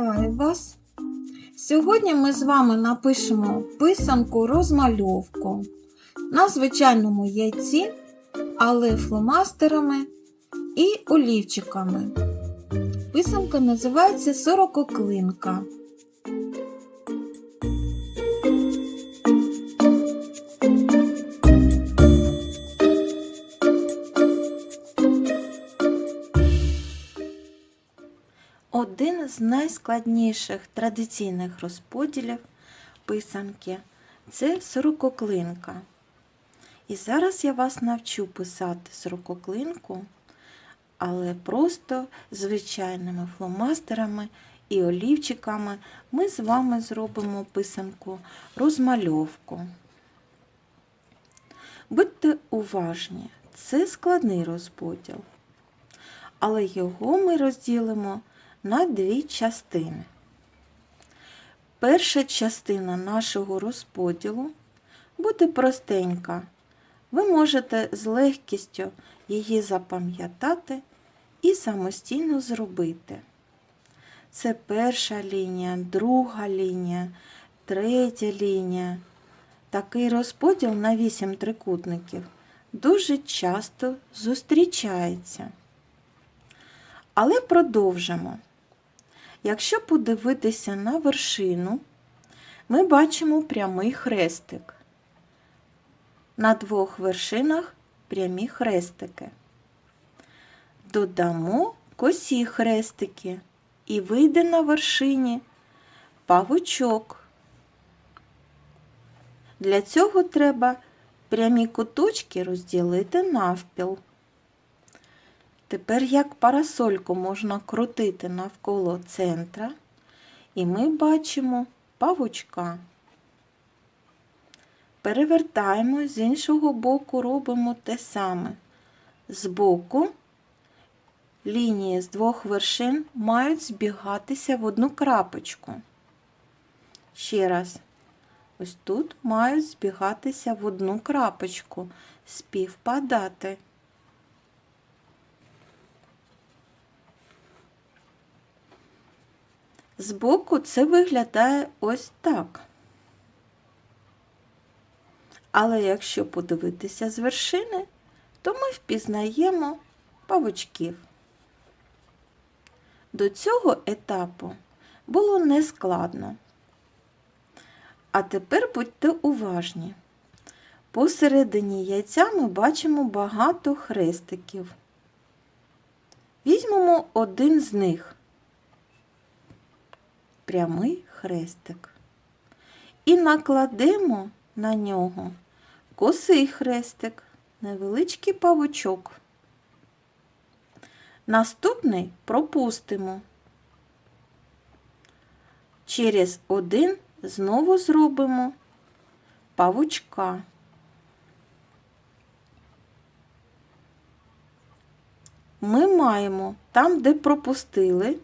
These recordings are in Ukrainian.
Вітаю вас! Сьогодні ми з вами напишемо писанку розмальовку на звичайному яйці, але фломастерами і олівчиками. Писанка називається сорококлинка. З найскладніших традиційних розподілів писанки це сорококлинка. І зараз я вас навчу писати сорококлинку, але просто звичайними фломастерами і олівчиками ми з вами зробимо писанку розмальовку. Будьте уважні, це складний розподіл, але його ми розділимо на дві частини. Перша частина нашого розподілу буде простенька. Ви можете з легкістю її запам'ятати і самостійно зробити. Це перша лінія, друга лінія, третя лінія. Такий розподіл на 8 трикутників дуже часто зустрічається. Але продовжимо. Якщо подивитися на вершину, ми бачимо прямий хрестик. На двох вершинах прямі хрестики. Додамо косі хрестики і вийде на вершині павучок. Для цього треба прямі куточки розділити навпіл. Тепер як парасольку можна крутити навколо центра, і ми бачимо павучка. Перевертаємо, з іншого боку робимо те саме. Збоку лінії з двох вершин мають збігатися в одну крапочку. Ще раз, ось тут мають збігатися в одну крапочку, співпадати. Збоку це виглядає ось так. Але якщо подивитися з вершини, то ми впізнаємо павучків. До цього етапу було нескладно. А тепер будьте уважні. Посередині яйця ми бачимо багато хрестиків. Візьмемо один з них прямий хрестик. І накладемо на нього косий хрестик, невеличкий павучок. Наступний пропустимо. Через один знову зробимо павучка. Ми маємо там, де пропустили,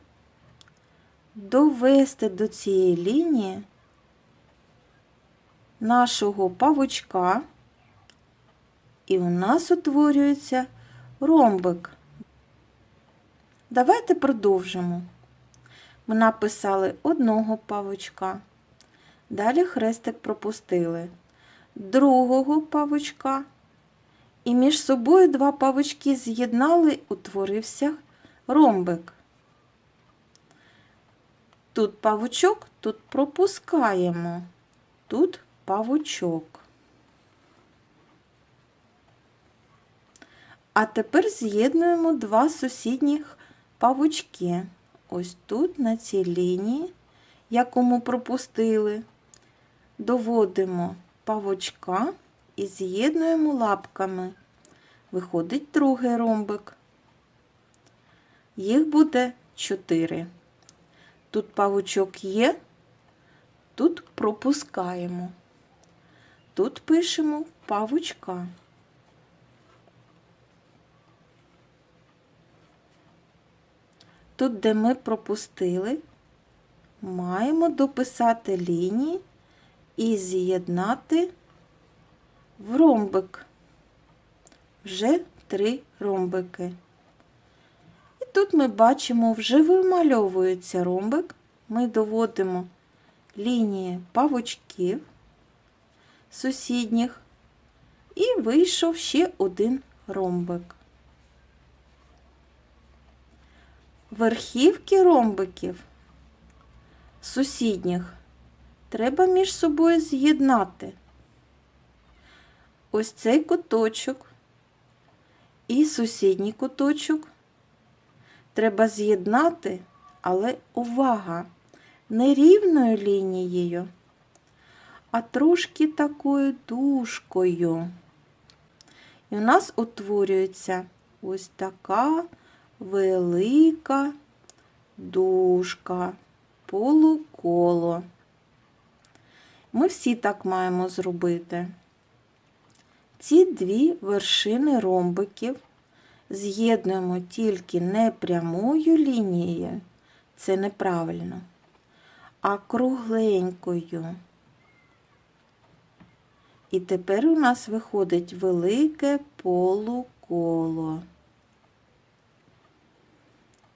довести до цієї лінії нашого павучка, і у нас утворюється ромбик. Давайте продовжимо. Ми написали одного павучка, далі хрестик пропустили, другого павучка, і між собою два павучки з'єднали, утворився ромбик. Тут павучок, тут пропускаємо, тут павучок. А тепер з'єднуємо два сусідніх павучки. Ось тут, на цій лінії, яку ми пропустили, доводимо павучка і з'єднуємо лапками. Виходить другий ромбик. Їх буде чотири. Тут павучок є, тут пропускаємо. Тут пишемо павучка. Тут, де ми пропустили, маємо дописати лінії і з'єднати в ромбик. Вже три ромбики. Тут ми бачимо, вже вимальовується ромбик. Ми доводимо лінії павучків сусідніх і вийшов ще один ромбик. Верхівки ромбиків сусідніх треба між собою з'єднати. Ось цей куточок і сусідній куточок треба з'єднати, але увага, не рівною лінією, а трошки такою дужкою. І у нас утворюється ось така велика дужка, полуколо. Ми всі так маємо зробити. Ці дві вершини ромбиків з'єднуємо тільки не прямою лінією, це неправильно, а кругленькою. І тепер у нас виходить велике полуколо.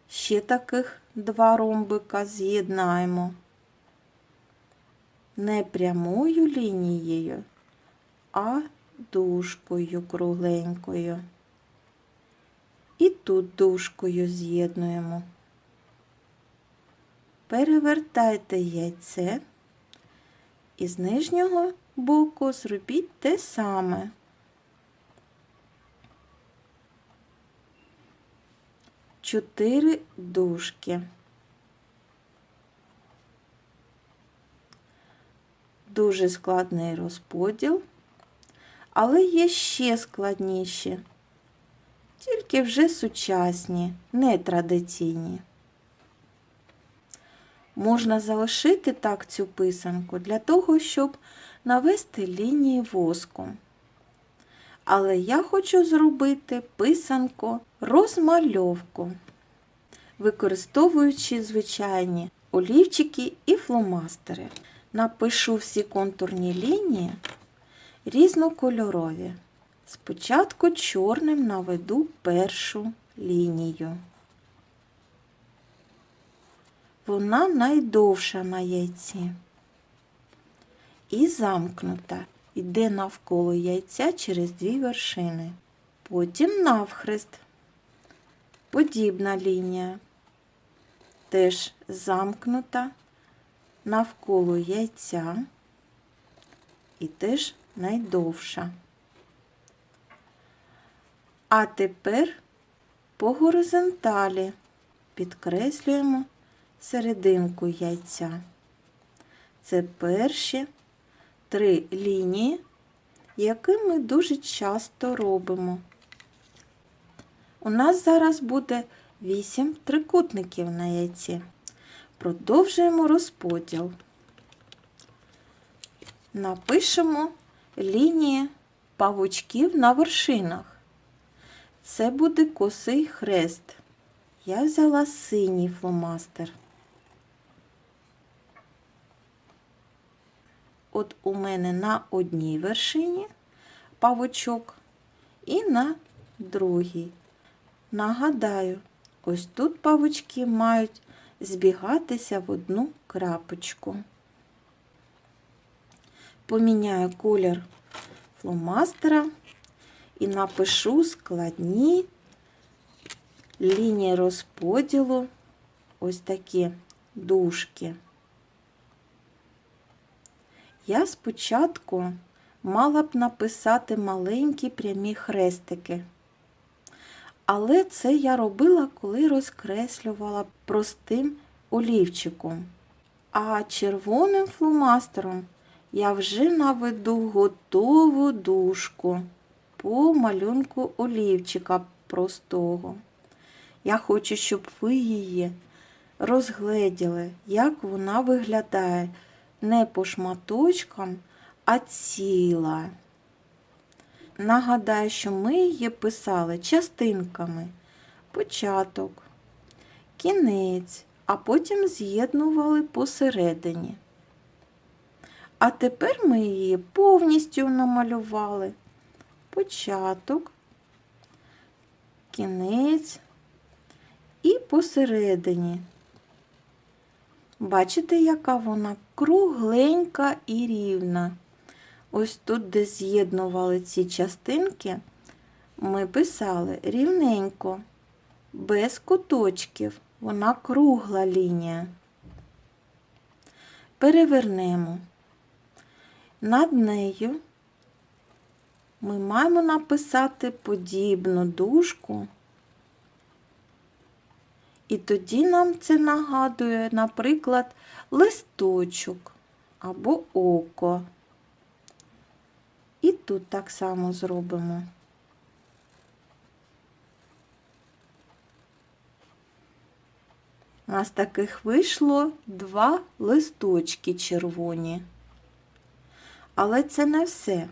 Ще таких два ромбика з'єднаємо не прямою лінією, а дужкою кругленькою. І тут дужкою з'єднуємо. Перевертайте яйце і з нижнього боку зробіть те саме. Чотири дужки. Дуже складний розподіл, але є ще складніші, тільки вже сучасні, не традиційні. Можна залишити так цю писанку для того, щоб навести лінії воском. Але я хочу зробити писанку розмальовку, використовуючи звичайні олівчики і фломастери. Напишу всі контурні лінії різнокольорові. Спочатку чорним наведу першу лінію. Вона найдовша на яйці і замкнута. Йде навколо яйця через дві вершини. Потім навхрест, подібна лінія, теж замкнута навколо яйця і теж найдовша. А тепер по горизонталі підкреслюємо серединку яйця. Це перші три лінії, які ми дуже часто робимо. У нас зараз буде 8 трикутників на яйці. Продовжуємо розподіл. Напишемо лінії павучків на вершинах. Це буде косий хрест. Я взяла синій фломастер. От у мене на одній вершині павучок і на другій. Нагадаю, ось тут павучки мають збігатися в одну крапочку. Поміняю колір фломастера і напишу складні лінії розподілу, ось такі дужки. Я спочатку мала б написати маленькі прямі хрестики. Але це я робила, коли розкреслювала простим олівчиком. А червоним фломастером я вже наведу готову дужку по малюнку олівчика простого. Я хочу, щоб ви її розгледіли, як вона виглядає не по шматочкам, а ціла. Нагадаю, що ми її писали частинками початок, кінець, а потім з'єднували посередині. А тепер ми її повністю намалювали початок, кінець і посередині. Бачите, яка вона кругленька і рівна. Ось тут, де з'єднували ці частинки, ми писали рівненько, без куточків. Вона кругла лінія. Перевернемо. Над нею ми маємо написати подібну дужку. І тоді нам це нагадує, наприклад, листочок або око. І тут так само зробимо. У нас таких вийшло два листочки червоні. Але це не все.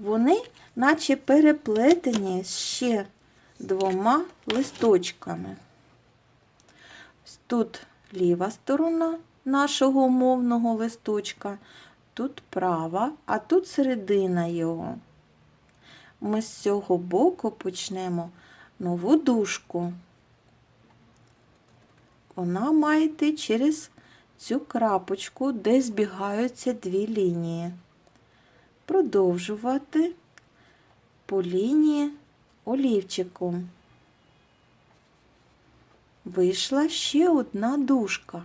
Вони наче переплетені ще двома листочками. Тут ліва сторона нашого умовного листочка, тут права, а тут середина його. Ми з цього боку почнемо нову дужку. Вона має йти через цю крапочку, де збігаються дві лінії. Продовжувати по лінії олівчиком. Вийшла ще одна дужка.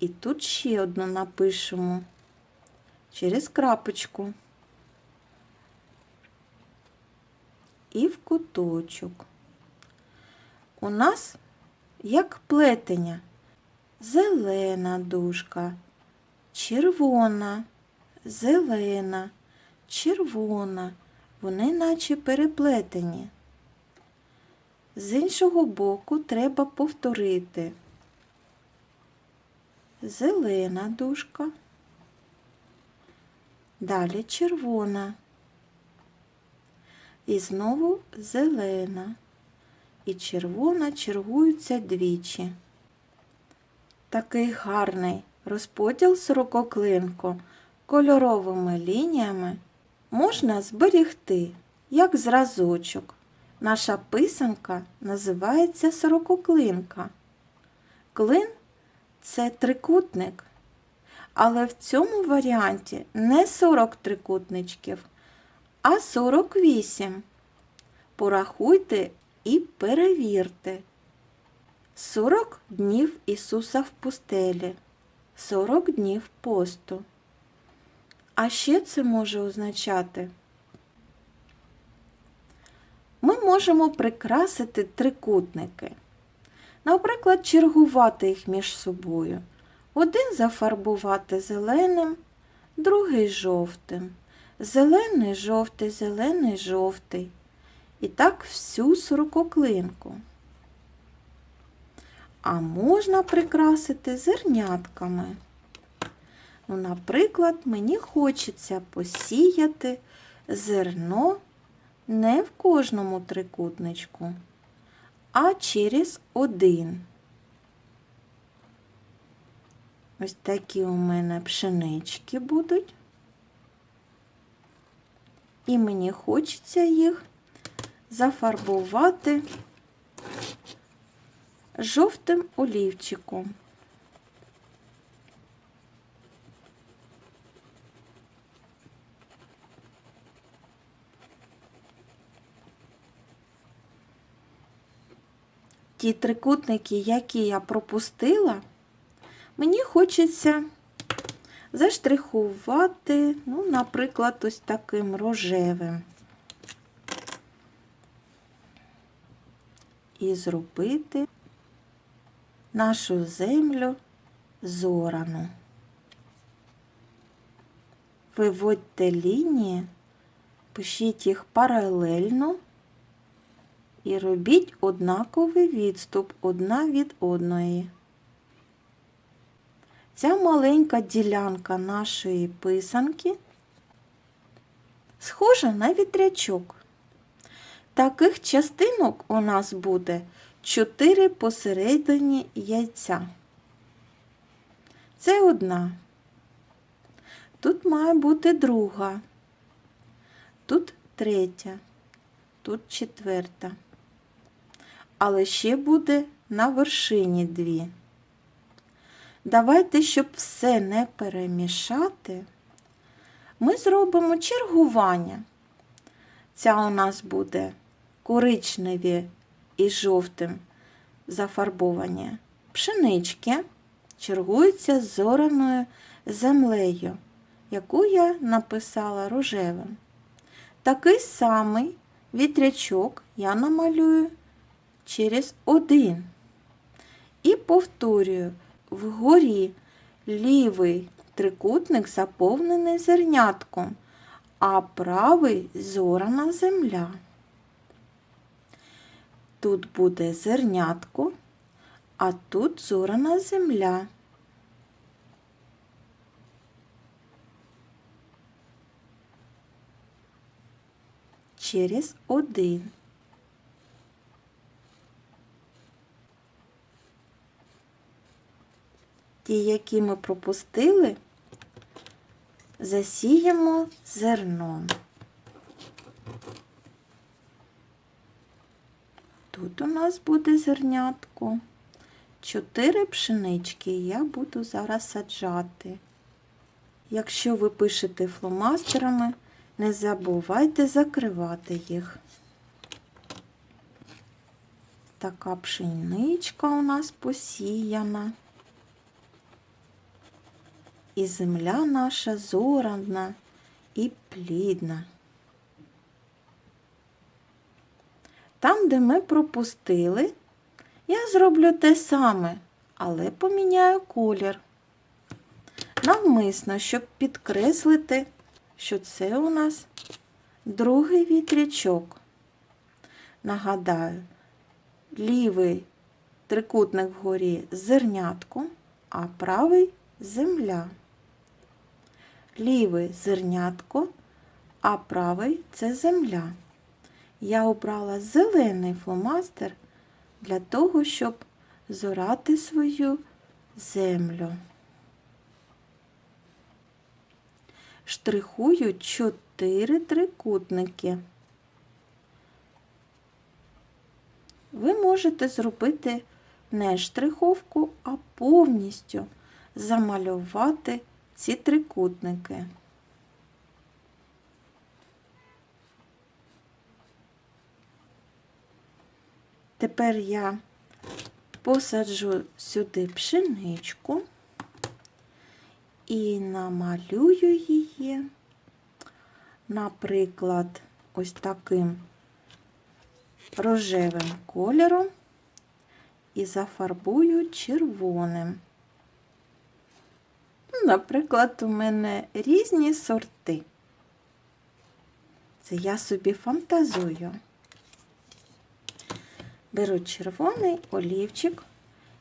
І тут ще одну напишемо через крапочку і в куточок. У нас як плетення, зелена дужка, червона, зелена, червона, вони наче переплетені. З іншого боку треба повторити. Зелена дужка, далі червона, і знову зелена. І червона чергуються двічі. Такий гарний розподіл сорококлинку кольоровими лініями можна зберігти як зразочок. Наша писанка називається сорококлинка. Клин це трикутник, але в цьому варіанті не 40 трикутничків, а 48. Порахуйте і перевірте. 40 днів Ісуса в пустелі, 40 днів посту. А ще це може означати. Ми можемо прикрасити трикутники. Наприклад, чергувати їх між собою. Один зафарбувати зеленим, другий жовтим. Зелений, жовтий, зелений, жовтий. І так всю сорококлинку. А можна прикрасити зернятками. Ну, Наприклад, мені хочеться посіяти зерно не в кожному трикутничку, а через один. Ось такі у мене пшенички будуть. І мені хочеться їх зафарбувати жовтим олівчиком. Ті трикутники, які я пропустила, мені хочеться заштрихувати, ну, наприклад, ось таким рожевим. і зробити нашу землю зорану. Виводьте лінії, пишіть їх паралельно і робіть однаковий відступ одна від одної. Ця маленька ділянка нашої писанки схожа на вітрячок. Таких частинок у нас буде 4 посередині яйця. Це одна. Тут має бути друга, тут третя, тут четверта. Але ще буде на вершині дві. Давайте, щоб все не перемішати, ми зробимо чергування. Ця у нас буде коричневі і жовтим зафарбовані пшенички, чергуються з зораною землею, яку я написала рожевим. Такий самий вітрячок я намалюю через один. І повторюю, вгорі лівий трикутник заповнений зернятком, а правий зорана земля. Тут буде зернятко, а тут зорана земля. Через один. Ті, які ми пропустили, засіємо зерном. Тут у нас буде зернятко. Чотири пшенички я буду зараз саджати. Якщо ви пишете фломастерами, не забувайте закривати їх. Така пшеничка у нас посіяна. І земля наша зорана і плідна. Там, де ми пропустили, я зроблю те саме, але поміняю колір. Навмисно, щоб підкреслити, що це у нас другий вітрячок. Нагадаю, лівий трикутник вгорі зернятко, а правий земля. Лівий зернятко, а правий це земля. Я обрала зелений фломастер для того, щоб зорати свою землю. Штрихую чотири трикутники. Ви можете зробити не штриховку, а повністю замалювати ці трикутники. Тепер я посаджу сюди пшеничку і намалюю її, наприклад, ось таким рожевим кольором і зафарбую червоним. Наприклад, у мене різні сорти. Це я собі фантазую. Беру червоний олівчик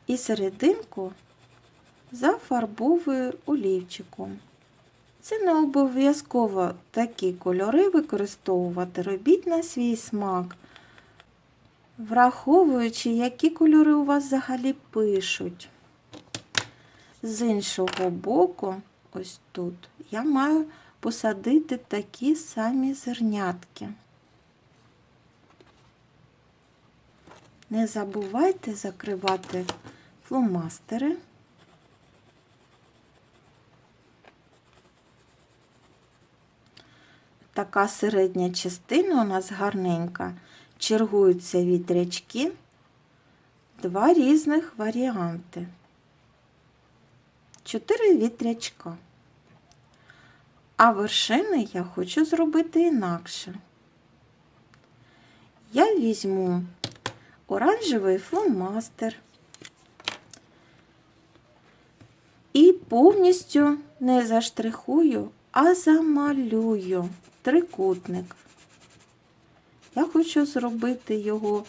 і серединку зафарбовую олівчиком. Це не обов'язково такі кольори використовувати, робіть на свій смак, враховуючи, які кольори у вас взагалі пишуть. З іншого боку, ось тут, я маю посадити такі самі зернятки. Не забувайте закривати фломастери. Така середня частина у нас гарненька. Чергуються вітрячки, два різних варіанти. Чотири вітрячка. А вершини я хочу зробити інакше. Я візьму оранжевий фломастер і повністю не заштрихую, а замалюю трикутник. Я хочу зробити його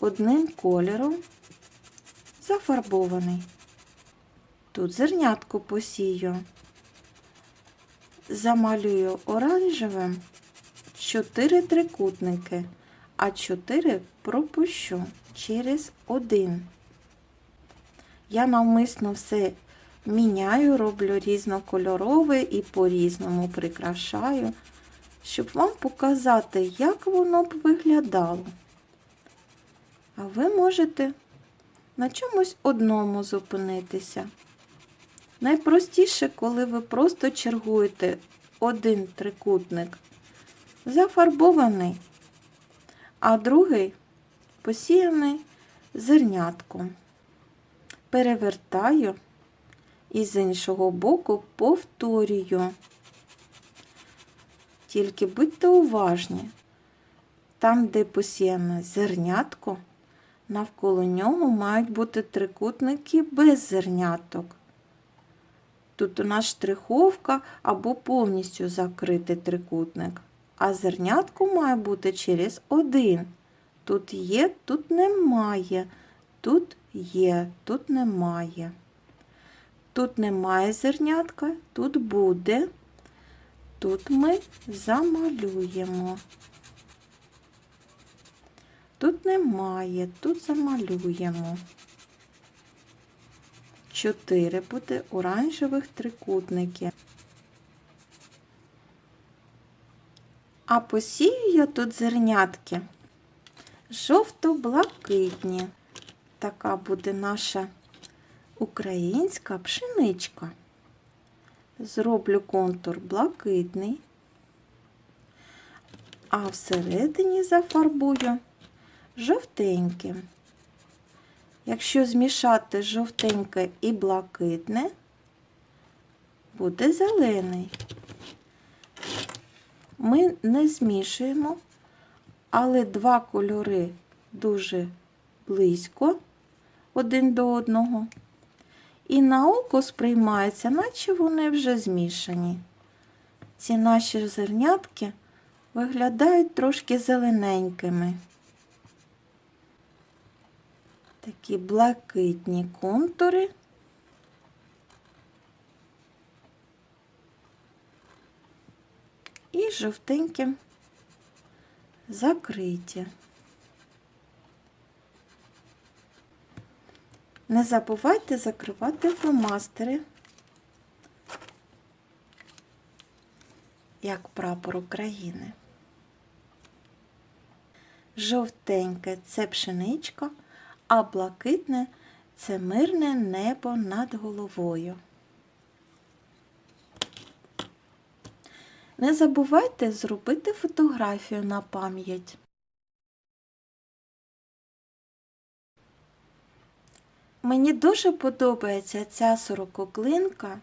одним кольором, зафарбований. Тут зернятку посію, замалюю оранжевим 4 трикутники, а 4 пропущу через один. Я навмисно все міняю, роблю різнокольорове і по-різному прикрашаю, щоб вам показати, як воно б виглядало. А ви можете на чомусь одному зупинитися. Найпростіше, коли ви просто чергуєте один трикутник зафарбований, а другий посіяний зернятком. Перевертаю і з іншого боку повторюю. Тільки будьте уважні, там, де посіяне зернятко, навколо нього мають бути трикутники без зерняток. Тут у нас штриховка або повністю закритий трикутник, а зернятко має бути через один. Тут є, тут немає, тут є, тут немає. Тут немає зернятка, тут буде. Тут ми замалюємо. Тут немає, тут замалюємо. Чотири буде оранжевих трикутники. А посію я тут зернятки жовто-блакитні. Така буде наша українська пшеничка. Зроблю контур блакитний, а всередині зафарбую жовтеньким. Якщо змішати жовтеньке і блакитне, буде зелений. Ми не змішуємо, але два кольори дуже близько один до одного. І на око сприймається, наче вони вже змішані. Ці наші зернятки виглядають трошки зелененькими. Такі блакитні контури. І жовтеньким закриті. Не забувайте закривати фломастери, як прапор України. Жовтеньке це пшеничка, а блакитне це мирне небо над головою. Не забувайте зробити фотографію на пам'ять. Мені дуже подобається ця сорококлинка,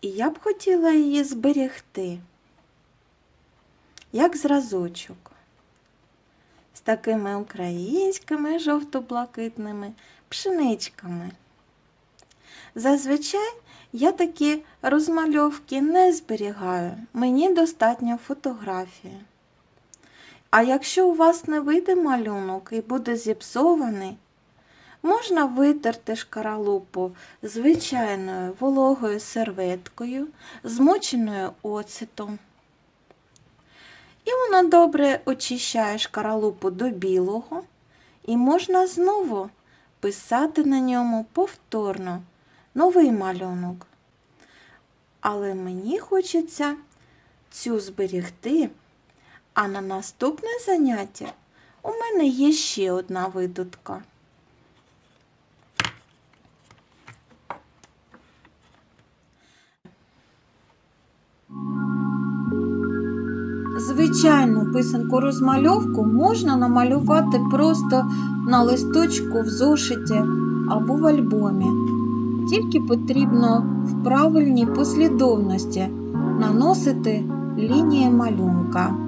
і я б хотіла її зберегти, як зразочок, з такими українськими жовто-блакитними пшеничками. Зазвичай я такі розмальовки не зберігаю, мені достатньо фотографії. А якщо у вас не вийде малюнок і буде зіпсований, Можна витерти шкаралупу звичайною вологою серветкою, змоченою оцетом. І вона добре очищає шкаралупу до білого, і можна знову писати на ньому повторно новий малюнок. Але мені хочеться цю зберігти, а на наступне заняття у мене є ще одна видутка. Звичайну писанку розмальовку можна намалювати просто на листочку в зошиті або в альбомі. Тільки потрібно в правильній послідовності наносити лінії малюнка.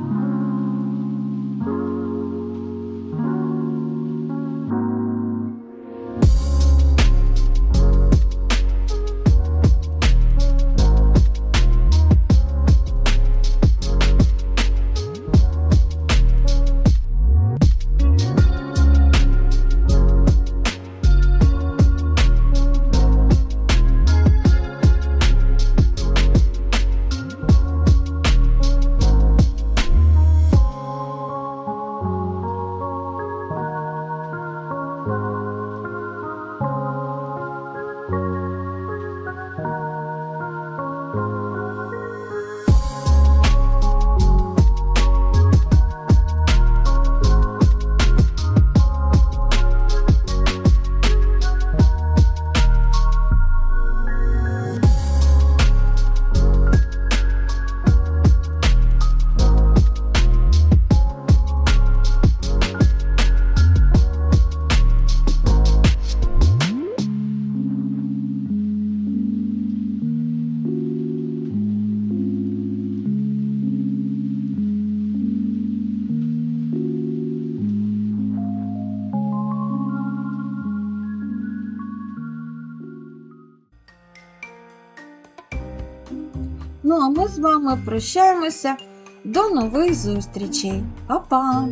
А ми з вами прощаємося. До нових зустрічей. Па-па!